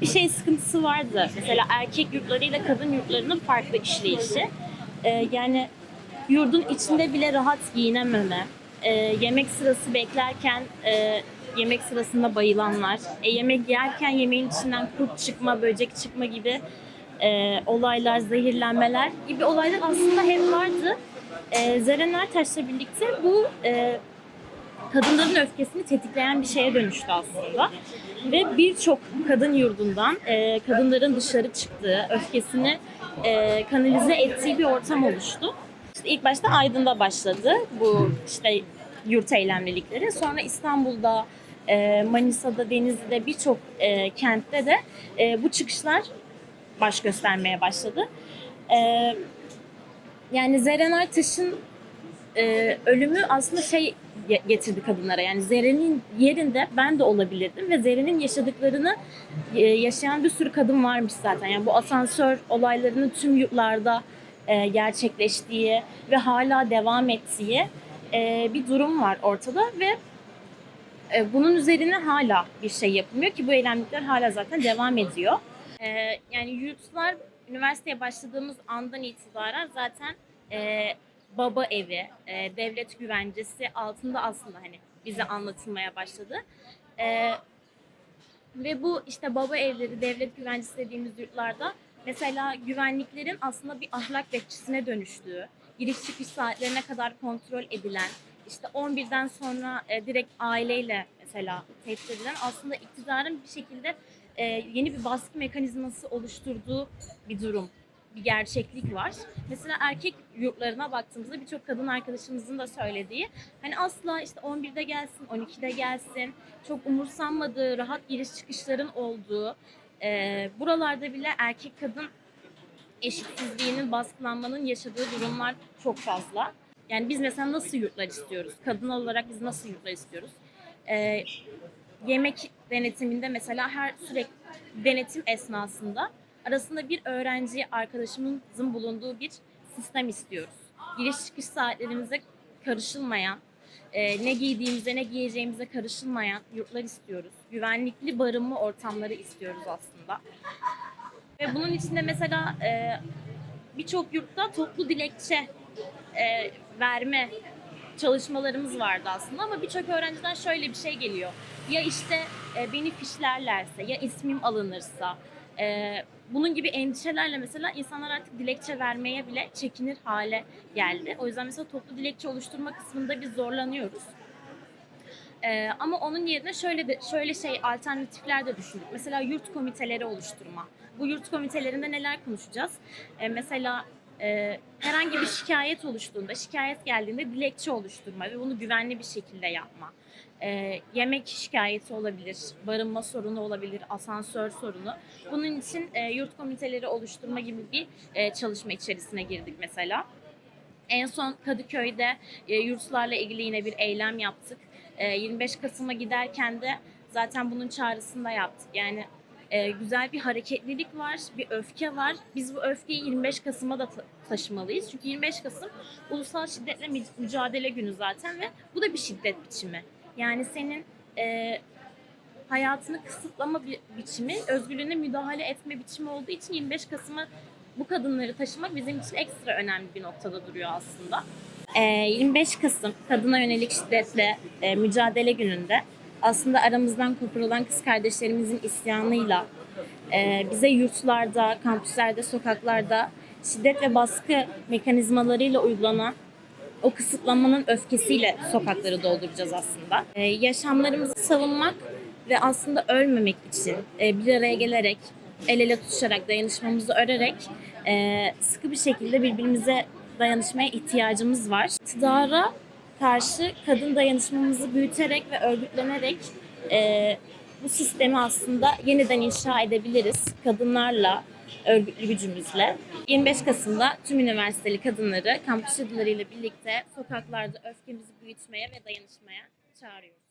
bir şey sıkıntısı vardı. Mesela erkek yurtlarıyla kadın yurtlarının farklı işleyişi. Ee, yani yurdun içinde bile rahat giyinememe, e, yemek sırası beklerken e, yemek sırasında bayılanlar, e, yemek yerken yemeğin içinden kurt çıkma, böcek çıkma gibi e, olaylar, zehirlenmeler gibi olaylar aslında hep vardı. E, Zeren Ertaş'la birlikte bu e, kadınların öfkesini tetikleyen bir şeye dönüştü aslında. Ve birçok kadın yurdundan e, kadınların dışarı çıktığı, öfkesini e, kanalize ettiği bir ortam oluştu. İşte ilk başta Aydın'da başladı bu işte yurt eylemlilikleri. Sonra İstanbul'da, e, Manisa'da, Denizli'de birçok e, kentte de e, bu çıkışlar baş göstermeye başladı. E, yani Zeren Ertaş'ın e, ölümü aslında şey getirdi kadınlara. Yani Zeren'in yerinde ben de olabilirdim ve Zeren'in yaşadıklarını e, yaşayan bir sürü kadın varmış zaten. Yani bu asansör olaylarının tüm yurtlarda e, gerçekleştiği ve hala devam ettiği e, bir durum var ortada ve bunun üzerine hala bir şey yapılmıyor ki bu eylemlikler hala zaten devam ediyor. Yani yurtlar üniversiteye başladığımız andan itibaren zaten baba evi, e, devlet güvencesi altında aslında hani bize anlatılmaya başladı. E, ve bu işte baba evleri, devlet güvencesi dediğimiz yurtlarda mesela güvenliklerin aslında bir ahlak bekçisine dönüştüğü, giriş çıkış saatlerine kadar kontrol edilen, işte 11'den sonra e, direkt aileyle mesela tehdit edilen aslında iktidarın bir şekilde e, yeni bir baskı mekanizması oluşturduğu bir durum, bir gerçeklik var. Mesela erkek yurtlarına baktığımızda birçok kadın arkadaşımızın da söylediği hani asla işte 11'de gelsin, 12'de gelsin, çok umursanmadığı, rahat giriş çıkışların olduğu, e, buralarda bile erkek kadın eşitsizliğinin, baskılanmanın yaşadığı durumlar çok fazla. Yani biz mesela nasıl yurtlar istiyoruz? Kadın olarak biz nasıl yurtlar istiyoruz? E, yemek denetiminde mesela her sürekli denetim esnasında arasında bir öğrenci arkadaşımızın bulunduğu bir sistem istiyoruz. Giriş çıkış saatlerimize karışılmayan, e, ne giydiğimize ne giyeceğimize karışılmayan yurtlar istiyoruz. Güvenlikli barınma ortamları istiyoruz aslında. Ve bunun içinde mesela e, birçok yurtta toplu dilekçe e, verme çalışmalarımız vardı aslında ama birçok öğrenciden şöyle bir şey geliyor. Ya işte e, beni fişlerlerse, ya ismim alınırsa, e, bunun gibi endişelerle mesela insanlar artık dilekçe vermeye bile çekinir hale geldi. O yüzden mesela toplu dilekçe oluşturma kısmında biz zorlanıyoruz. Ee, ama onun yerine şöyle de şöyle şey alternatifler de düşündük. Mesela yurt komiteleri oluşturma. Bu yurt komitelerinde neler konuşacağız? Ee, mesela e, herhangi bir şikayet oluştuğunda, şikayet geldiğinde dilekçe oluşturma ve bunu güvenli bir şekilde yapma. Ee, yemek şikayeti olabilir, barınma sorunu olabilir, asansör sorunu. Bunun için e, yurt komiteleri oluşturma gibi bir e, çalışma içerisine girdik mesela. En son Kadıköy'de e, yurtlarla ilgili yine bir eylem yaptık. E, 25 Kasım'a giderken de zaten bunun çağrısını da yaptık. Yani e, güzel bir hareketlilik var, bir öfke var. Biz bu öfkeyi 25 Kasım'a da ta- taşımalıyız. Çünkü 25 Kasım Ulusal Şiddetle Mü- Mücadele Günü zaten ve bu da bir şiddet biçimi. Yani senin e, hayatını kısıtlama bir biçimi, özgürlüğüne müdahale etme biçimi olduğu için 25 Kasım'a bu kadınları taşımak bizim için ekstra önemli bir noktada duruyor aslında. Ee, 25 Kasım Kadına Yönelik Şiddetle e, Mücadele Günü'nde aslında aramızdan koparulan kız kardeşlerimizin isyanıyla e, bize yurtlarda, kampüslerde, sokaklarda şiddet ve baskı mekanizmalarıyla uygulanan o kısıtlamanın öfkesiyle sokakları dolduracağız aslında. Ee, yaşamlarımızı savunmak ve aslında ölmemek için e, bir araya gelerek, el ele tutuşarak, dayanışmamızı örerek e, sıkı bir şekilde birbirimize dayanışmaya ihtiyacımız var. İktidara karşı kadın dayanışmamızı büyüterek ve örgütlenerek e, bu sistemi aslında yeniden inşa edebiliriz kadınlarla, örgütlü gücümüzle. 25 Kasım'da tüm üniversiteli kadınları kampüs cadılarıyla birlikte sokaklarda öfkemizi büyütmeye ve dayanışmaya çağırıyoruz.